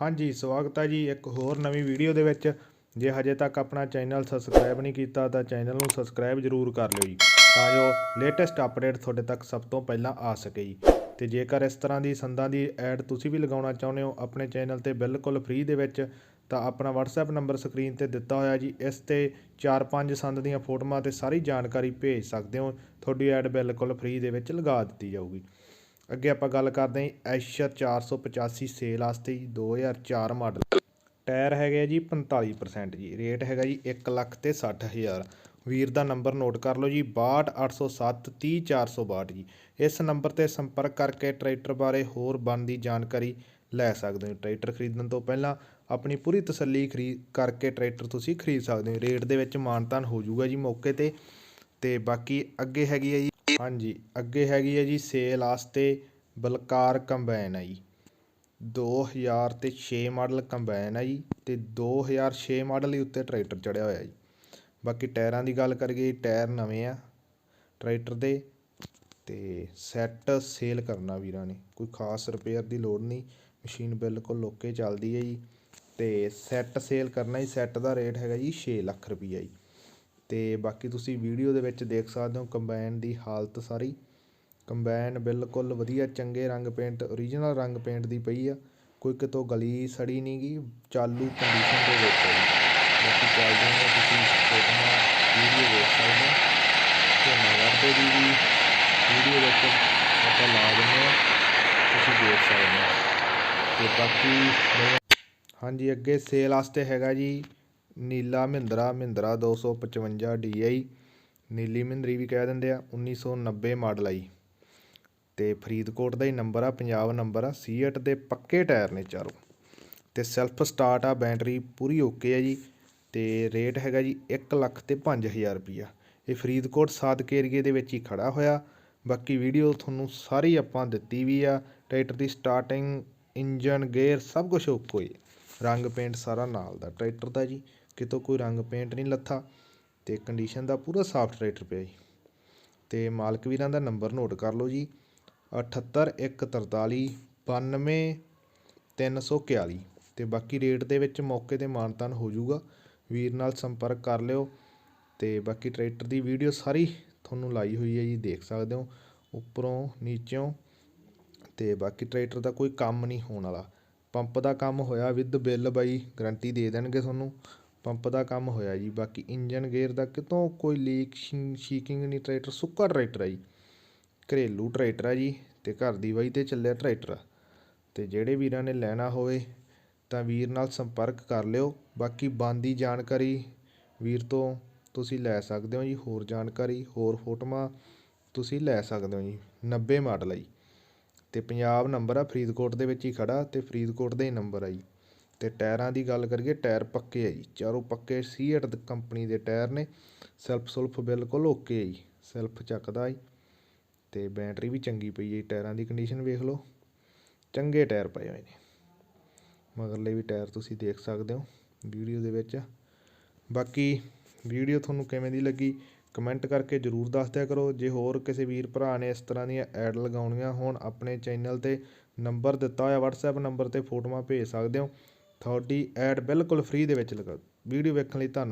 ਹਾਂਜੀ, ਸਵਾਗਤ ਹੈ ਜੀ ਇੱਕ ਹੋਰ ਨਵੀਂ ਵੀਡੀਓ ਦੇ ਵਿੱਚ। ਜੇ ਹਜੇ ਤੱਕ ਆਪਣਾ ਚੈਨਲ ਸਬਸਕ੍ਰਾਈਬ ਨਹੀਂ ਕੀਤਾ ਤਾਂ ਚੈਨਲ ਨੂੰ ਸਬਸਕ੍ਰਾਈਬ ਜ਼ਰੂਰ ਕਰ ਲਿਓ ਜੀ, ਤਾਂ ਜੋ ਲੇਟੈਸਟ ਅਪਡੇਟ ਤੁਹਾਡੇ ਤੱਕ ਸਭ ਤੋਂ ਪਹਿਲਾਂ ਆ ਸਕੇ ਜੀ। ਤੇ ਜੇਕਰ ਇਸ ਤਰ੍ਹਾਂ ਦੀ ਸੰਦਾਂ ਦੀ ਐਡ ਤੁਸੀਂ ਵੀ ਲਗਾਉਣਾ ਚਾਹੁੰਦੇ ਹੋ ਆਪਣੇ ਚੈਨਲ ਤੇ ਬਿਲਕੁਲ ਫ੍ਰੀ ਦੇ ਵਿੱਚ, ਤਾਂ ਆਪਣਾ WhatsApp ਨੰਬਰ ਸਕਰੀਨ ਤੇ ਦਿੱਤਾ ਹੋਇਆ ਜੀ, ਇਸ ਤੇ 4-5 ਸੰਦ ਦੀਆਂ ਫੋਟੋਆਂ ਤੇ ਸਾਰੀ ਜਾਣਕਾਰੀ ਭੇਜ ਸਕਦੇ ਹੋ। ਤੁਹਾਡੀ ਐਡ ਬਿਲਕੁਲ ਫ੍ਰੀ ਦੇ ਵਿੱਚ ਲਗਾ ਦਿੱਤੀ ਜਾਊਗੀ। ਅੱਗੇ ਆਪਾਂ ਗੱਲ ਕਰਦੇ ਹਾਂ ਐਸ਼ਰ 485 ਸੇਲ ਵਾਸਤੇ ਜੀ 2004 ਮਾਡਲ। ਟਾਇਰ ਹੈਗੇ ਆ ਜੀ 45% ਜੀ, ਰੇਟ ਹੈਗਾ ਜੀ 1 ਲੱਖ ਤੇ 60000 ਵੀਰ ਦਾ ਨੰਬਰ ਨੋਟ ਕਰ ਲਓ ਜੀ 62807 30462 ਜੀ। ਇਸ ਨੰਬਰ ਤੇ ਸੰਪਰਕ ਕਰਕੇ ਟਰੈਕਟਰ ਬਾਰੇ ਹੋਰ ਬਣਦੀ ਜਾਣਕਾਰੀ ਲੈ ਸਕਦੇ ਹੋ। ਟਰੈਕਟਰ ਖਰੀਦਣ ਤੋਂ ਪਹਿਲਾਂ ਆਪਣੀ ਪੂਰੀ ਤਸੱਲੀ ਖਰੀਦ ਕਰਕੇ ਟਰੈਕਟਰ ਤੁਸੀਂ ਖਰੀਦ ਸਕਦੇ ਹੋ। ਰੇਟ ਦੇ ਵਿੱਚ ਮਾਨਤਾਨ ਹੋ ਜਾਊਗਾ ਜੀ ਮੌਕੇ ਤੇ। ਤੇ ਬਾਕੀ ਅੱਗੇ ਹੈਗੀ ਹੈ ਜੀ ਹਾਂਜੀ, ਅੱਗੇ ਹੈਗੀ ਹੈ ਜੀ ਸੇਲ ਵਾਸਤੇ ਬਲਕਾਰ ਕੰਬਾਈਨ ਹੈ ਜੀ 2000 ਤੇ 6 ਮਾਡਲ ਕੰਬਾਈਨ ਹੈ ਜੀ ਤੇ 2006 ਮਾਡਲ ਹੀ ਉੱਤੇ ਟਰੈਕਟਰ ਚੜਿਆ ਹੋਇਆ ਜੀ। ਬਾਕੀ ਟਾਇਰਾਂ ਦੀ ਗੱਲ ਕਰੀਏ, ਟਾਇਰ ਨਵੇਂ ਆ ਟਰੈਕਟਰ ਦੇ ਤੇ ਸੈੱਟ ਸੇਲ ਕਰਨਾ ਵੀਰਾਂ ਨੇ, ਕੋਈ ਖਾਸ ਰਿਪੇਅਰ ਦੀ ਲੋੜ ਨਹੀਂ, ਮਸ਼ੀਨ ਬਿਲਕੁਲ ਓਕੇ ਚੱਲਦੀ ਹੈ ਜੀ ਤੇ ਸੈੱਟ ਸੇਲ ਕਰਨਾ ਜੀ, ਸੈੱਟ ਦਾ ਰੇਟ ਹੈਗਾ ਜੀ 6 ਲੱਖ ਰੁਪਈਆ ਜੀ। ਅਤੇ ਬਾਕੀ ਤੁਸੀਂ ਵੀਡੀਓ ਦੇ ਵਿੱਚ ਦੇਖ ਸਕਦੇ ਹੋ ਕੰਬਾਈਨ ਦੀ ਹਾਲਤ ਸਾਰੀ। ਕੰਬਾਈਨ ਬਿਲਕੁਲ ਵਧੀਆ, ਚੰਗੇ ਰੰਗ ਪੇਂਟ ਓਰੀਜਨਲ ਰੰਗ ਪੇਂਟ ਦੀ ਪਈ ਆ। ਕੋਈ ਕਿਤੋਂ ਗਲੀ ਸੜੀ ਨਹੀਂ ਗੀ, ਚਾਲੂ ਕੰਡੀਸ਼ਨ ਦੇ ਵਿੱਚ ਹੈ ਬਾਕੀ ਚੱਲਦੇ ਨੇ ਤੁਸੀਂ ਫੋਟੋਆਂ ਵੀਡੀਓ ਦੇਖ ਸਕਦੇ ਹੋ। ਝੋਨਾ ਵਰਦੇ ਦੀ ਵੀ ਵੀਡੀਓ ਵਿੱਚ ਆਪਾਂ ਲਾ ਦਿੰਦੇ ਹਾਂ ਤੁਸੀਂ ਦੇਖ ਸਕਦੇ ਹੋ। ਤੇ ਬਾਕੀ, ਹਾਂਜੀ, ਅੱਗੇ ਸੇਲ ਵਾਸਤੇ ਹੈਗਾ ਜੀ। ਨੀਲਾ ਮਹਿੰਦਰਾ ਮਹਿੰਦਰਾ ਦੋ ਸੌ ਪਚਵੰਜਾ ਡੀ ਆਈ, ਨੀਲੀ ਮਹਿੰਦਰੀ ਵੀ ਕਹਿ ਦਿੰਦੇ ਆ 1990 ਮਾਡਲ ਆਈ। ਜੀ ਤੇ ਫਰੀਦਕੋਟ ਦਾ ਹੀ ਨੰਬਰ ਆ, ਪੰਜਾਬ ਨੰਬਰ ਆ ਸੀਐਟ ਦੇ ਪੱਕੇ ਟਾਇਰ ਨੇ ਚਾਰੋਂ। ਤੇ ਸੈਲਫ ਸਟਾਰਟ ਆ ਬੈਟਰੀ ਪੂਰੀ ਓਕੇ ਆ ਜੀ, ਤੇ ਰੇਟ ਹੈਗਾ ਜੀ 1 ਲੱਖ ਤੇ 5000 ਰੁਪਈਆ। ਇਹ ਫਰੀਦਕੋਟ ਸਾਦਕ ਏਰੀਏ ਦੇ ਵਿੱਚ ਹੀ ਖੜਾ ਹੋਇਆ। ਬਾਕੀ ਵੀਡੀਓ ਤੁਹਾਨੂੰ ਸਾਰੀ ਆਪਾਂ ਦਿੱਤੀ ਵੀ ਆ, ਟਰੈਕਟਰ ਦੀ ਸਟਾਰਟਿੰਗ ਇੰਜਨ ਗੇਅਰ ਸਭ ਕੁਝ ਓਕੇ ਰੰਗ ਪੇਂਟ ਸਾਰਾ ਨਾਲ ਦਾ, ਟਰੈਕਟਰ ਦਾ ਜੀ। ਕਿਤੋਂ ਕੋਈ ਰੰਗ ਪੇਂਟ ਨਹੀਂ ਲੱਥਾ ਅਤੇ ਕੰਡੀਸ਼ਨ ਦਾ ਪੂਰਾ ਸਾਫਟ ਟਰੈਕਟਰ ਪਿਆ ਜੀ। ਅਤੇ ਮਾਲਕ ਵੀਰਾਂ ਦਾ ਨੰਬਰ ਨੋਟ ਕਰ ਲਓ ਜੀ। 78143 92341 ਅਤੇ ਬਾਕੀ ਰੇਟ ਦੇ ਵਿੱਚ ਮੌਕੇ ਤੇ ਮਾਨਤਾਨ ਹੋ ਜਾਊਗਾ। ਵੀਰ ਨਾਲ ਸੰਪਰਕ ਕਰ ਲਿਓ ਅਤੇ ਬਾਕੀ ਟਰੈਕਟਰ ਦੀ ਵੀਡੀਓ ਸਾਰੀ ਤੁਹਾਨੂੰ ਲਾਈ ਹੋਈ ਹੈ ਜੀ, ਦੇਖ ਸਕਦੇ ਹੋ। ਉੱਪਰੋਂ ਨੀਚੋਂ ਤੇ ਬਾਕੀ ਟਰੈਕਟਰ ਦਾ ਕੋਈ ਕੰਮ ਨਹੀਂ ਹੋਣ ਵਾਲਾ। ਪੰਪ ਦਾ ਕੰਮ ਹੋਇਆ ਵਿਦ ਬਿੱਲ ਬਾਈ, ਗਰੰਟੀ ਦੇ ਦੇਣਗੇ ਤੁਹਾਨੂੰ। ਪੰਪ ਦਾ ਕੰਮ ਹੋਇਆ ਜੀ। ਬਾਕੀ ਇੰਜਨ ਗੇਅਰ ਦਾ ਕਿਤੋਂ ਕੋਈ ਲੀਕ ਸ਼ੀਕਿੰਗ ਨਹੀਂ ਟਰੈਕਟਰ ਸੁੱਕਾ ਟਰੈਕਟਰ ਆ ਜੀ। ਘਰੇਲੂ ਟਰੈਕਟਰ ਆ ਜੀ ਤੇ ਘਰ ਦੀ ਵਾਈ ਤੇ ਚੱਲਿਆ ਟਰੈਕਟਰ ਆ ਤੇ ਜਿਹੜੇ ਵੀਰਾਂ ਨੇ ਲੈਣਾ ਹੋਵੇ ਤਾਂ ਵੀਰ ਨਾਲ ਸੰਪਰਕ ਕਰ ਲਿਓ। ਬਾਕੀ ਬੰਦੀ ਜਾਣਕਾਰੀ ਵੀਰ ਤੋਂ ਤੁਸੀਂ ਲੈ ਸਕਦੇ ਹੋ ਜੀ। ਹੋਰ ਜਾਣਕਾਰੀ, ਹੋਰ ਫੋਟੋਆਂ ਤੁਸੀਂ ਲੈ ਸਕਦੇ ਹੋ ਜੀ। 90 ਮਾਡਲ ਆ ਜੀ। ਤੇ ਪੰਜਾਬ ਨੰਬਰ ਆ ਫਰੀਦਕੋਟ ਦੇ ਵਿੱਚ ਹੀ ਖੜਾ ਤੇ ਫਰੀਦਕੋਟ ਦਾ ਹੀ ਨੰਬਰ ਆ ਜੀ। ਤੇ ਟਾਇਰਾਂ ਦੀ ਗੱਲ ਕਰੀਏ, ਟਾਇਰ ਪੱਕੇ ਆ ਜੀ। ਚਾਰੋਂ ਪੱਕੇ ਸੀਐਟ ਕੰਪਨੀ ਦੇ ਟਾਇਰ ਨੇ। ਸੈਲਫ ਸੁਲਫ ਬਿਲਕੁਲ ਓਕੇ ਆ ਜੀ। ਸੈਲਫ ਚੱਕਦਾ ਜੀ। ਤੇ ਬੈਟਰੀ ਵੀ ਚੰਗੀ ਪਈ ਹੈ ਟਾਇਰਾਂ ਦੀ ਕੰਡੀਸ਼ਨ ਵੇਖ ਲਓ। ਚੰਗੇ ਟਾਇਰ ਪਏ ਹੋਏ ਨੇ। ਮਗਰਲੇ ਵੀ ਟਾਇਰ ਤੁਸੀਂ ਦੇਖ ਸਕਦੇ ਹੋ ਵੀਡੀਓ ਦੇ ਵਿੱਚ। ਬਾਕੀ ਵੀਡੀਓ ਤੁਹਾਨੂੰ ਕਿਵੇਂ ਦੀ ਲੱਗੀ, ਕਮੈਂਟ ਕਰਕੇ ਜਰੂਰ ਦੱਸ ਦਿਆ ਕਰੋ। ਜੇ ਹੋਰ ਕਿਸੇ ਵੀਰ ਭਰਾ ਨੇ ਇਸ ਤਰ੍ਹਾਂ ਦੀਆਂ ਐਡ ਲਗਾਉਣੀਆਂ ਹੋਣ, ਆਪਣੇ ਚੈਨਲ ਤੇ ਨੰਬਰ ਦਿੱਤਾ ਹੋਇਆ, WhatsApp ਨੰਬਰ ਤੇ ਫੋਟੋਆਂ ਭੇਜ ਸਕਦੇ ਹੋ। ਤੁਹਾਡੀ ਐਡ ਬਿਲਕੁਲ ਫ੍ਰੀ ਦੇ ਵਿੱਚ ਲਗਾ ਵੀਡੀਓ ਵੇਖਣ ਲਈ ਧੰਨਵਾਦ।